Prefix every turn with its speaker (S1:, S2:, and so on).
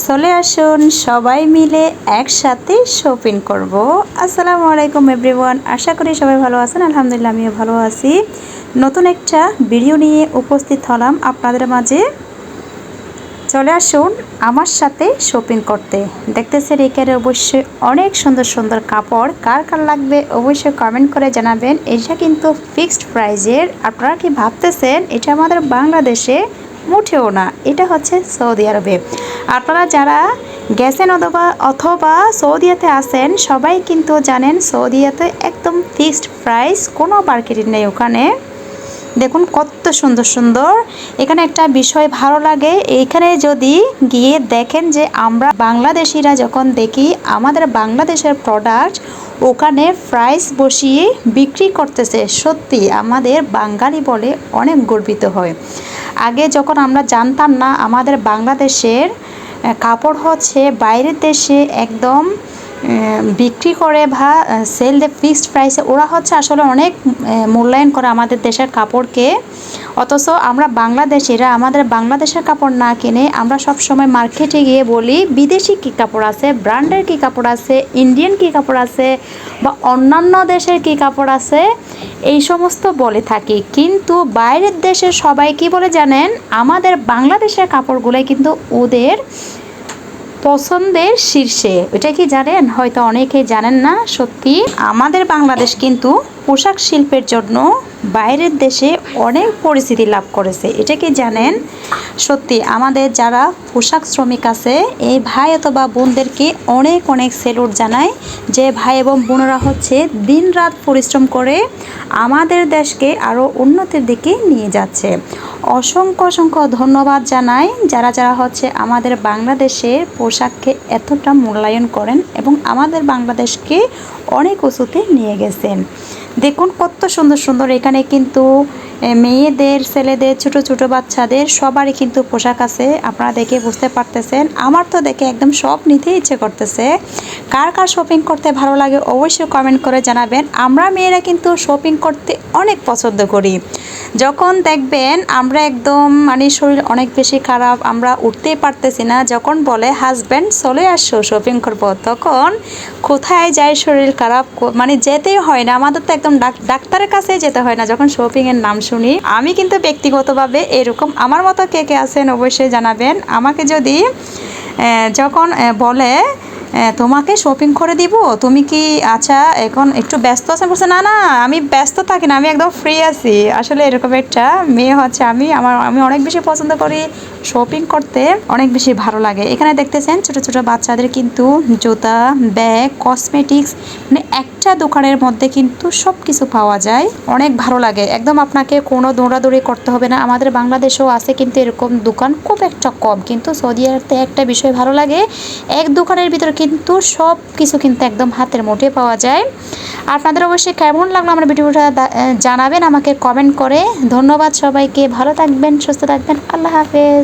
S1: চলে আসুন, সবাই মিলে একসাথে শপিং করব। আসসালামু আলাইকুম এভরিওয়ান আশা করি সবাই ভালো আছেন, আলহামদুলিল্লাহ আমিও ভালো আছি। নতুন একটা ভিডিও নিয়ে উপস্থিত হলাম আপনাদের মাঝে। চলে আসুন আমার সাথে শপিং করতে। দেখতেছেন এখানে অবশ্যই অনেক সুন্দর সুন্দর কাপড়। কার কার লাগবে অবশ্যই কমেন্ট করে জানাবেন। এটা কিন্তু ফিক্সড প্রাইজের আপনারা কি ভাবতেছেন, এটা আমাদের বাংলাদেশে মুঠেও না, এটা হচ্ছে সৌদি আরবে। আপনারা যারা গেছেন অথবা অথবা সৌদিয়াতে আসেন সবাই কিন্তু জানেন সৌদিয়াতে একদম ফিক্সড প্রাইস কোনো মার্কেটিং নেই ওখানে। দেখুন কত সুন্দর সুন্দর। এখানে একটা বিষয় ভালো লাগে এইখানে যদি গিয়ে দেখেন যে আমরা বাংলাদেশিরা যখন দেখি, আমাদের বাংলাদেশের প্রোডাক্ট ওখানে প্রাইস বসিয়ে বিক্রি করতেছে, সত্যি আমাদের বাঙালি বলে অনেক গর্বিত হয়। আগে যখন আমরা জানতাম না আমাদের বাংলাদেশের কাপড় হচ্ছে বাইরের দেশে একদম বিক্রি করে বা সেল দে ফিক্সড প্রাইসে ওরা হচ্ছে আসলে অনেক মূল্যায়ন করে আমাদের দেশের কাপড়কে। অথচ আমরা বাংলাদেশিরা, আমাদের বাংলাদেশের কাপড় না কিনে আমরা সব সময় মার্কেটে গিয়ে বলি, বিদেশি কী কাপড় আছে ব্র্যান্ডের কী কাপড় আছে ইন্ডিয়ান কী কাপড় আছে বা অন্যান্য দেশের কী কাপড় আছে? এই সমস্ত বলে থাকি। কিন্তু বাইরের দেশের সবাই কি বলে জানেন? আমাদের বাংলাদেশের কাপড়গুলোই কিন্তু ওদের পছন্দের শীর্ষে। ওটা কি জানেন? হয়তো অনেকেই জানেন না, সত্যি। আমাদের বাংলাদেশ কিন্তু পোশাক শিল্পের জন্য বাইরের দেশে অনেক পরিচিতি লাভ করেছে। এটা কি জানেন? সত্যি, আমাদের যারা পোশাক শ্রমিক আছে, এই ভাই অথবা বোনদেরকে অনেক অনেক সেলুট জানায় যে ভাই এবং বোনরা হচ্ছে দিন রাত পরিশ্রম করে আমাদের দেশকে আরও উন্নতির দিকে নিয়ে যাচ্ছে। অসংখ্য অসংখ্য ধন্যবাদ জানাই যারা যারা হচ্ছে আমাদের বাংলাদেশের পোশাককে এতটা মূল্যায়ন করেন এবং আমাদের বাংলাদেশকে অনেক উঁচুতে নিয়ে গেছেন। দেখুন কত সুন্দর সুন্দর। এখানে কিন্তু মেয়েদের, ছেলেদের, ছোট ছোট বাচ্চাদের সবারই কিন্তু পোশাক আছে। আপনারা দেখে বুঝতে পারতেছেন। আমার তো দেখে একদম সব নিতে ইচ্ছে করতেছে। কার কার শপিং করতে ভালো লাগে অবশ্যই কমেন্ট করে জানাবেন। আমরা মেয়েরা কিন্তু শপিং করতে অনেক পছন্দ করি। যখন দেখবেন আমরা একদম মানে শরীর অনেক বেশি খারাপ, আমরা উঠতেই পারতেছি না, যখন বলে হাজব্যান্ড চলে আসো শপিং করব, তখন কোথায় যায় শরীর খারাপ? মানে যেতেই হয় না। আমাদের তো একদম ডাক্তারের কাছে যেতে হয় না, যখন শপিংয়ের নাম শুনি। আমি কিন্তু ব্যক্তিগতভাবে এরকম, আমার মতো কে কে আছেন অবশ্যই জানাবেন। আমাকে যদি যখন বলে তোমাকে শপিং করে দিব। তুমি কি আচ্ছা এখন একটু ব্যস্ত আছেন? বলছে, না না, আমি ব্যস্ত থাকি না, আমি একদম ফ্রি আছি। আসলে এরকম একটা মেয়ে হচ্ছে আমি। আমার, আমি অনেক বেশি পছন্দ করি শপিং করতে অনেক বেশি ভালো লাগে। এখানে দেখতেছেন ছোট ছোট বাচ্চাদের কিন্তু জুতা, ব্যাগ কসমেটিক্স মানে একটা দোকানের মধ্যে কিন্তু সব কিছু পাওয়া যায়। অনেক ভালো লাগে। একদম আপনাকে কোনো দৌড়াদৌড়ি করতে হবে না। আমাদের বাংলাদেশেও আছে কিন্তু এরকম দোকান খুব একটা কম। কিন্তু সৌদি আরবে একটা বিষয় ভালো লাগে, এক দোকানের ভিতরে কিন্তু সব কিছু কিন্তু একদম হাতের মুঠে পাওয়া যায়। আপনাদের অবশ্যই কেমন লাগল আমার ভিডিওটা জানাবেন আমাকে কমেন্ট করে। ধন্যবাদ সবাইকে। ভালো থাকবেন, সুস্থ থাকবেন। আল্লাহ হাফেজ।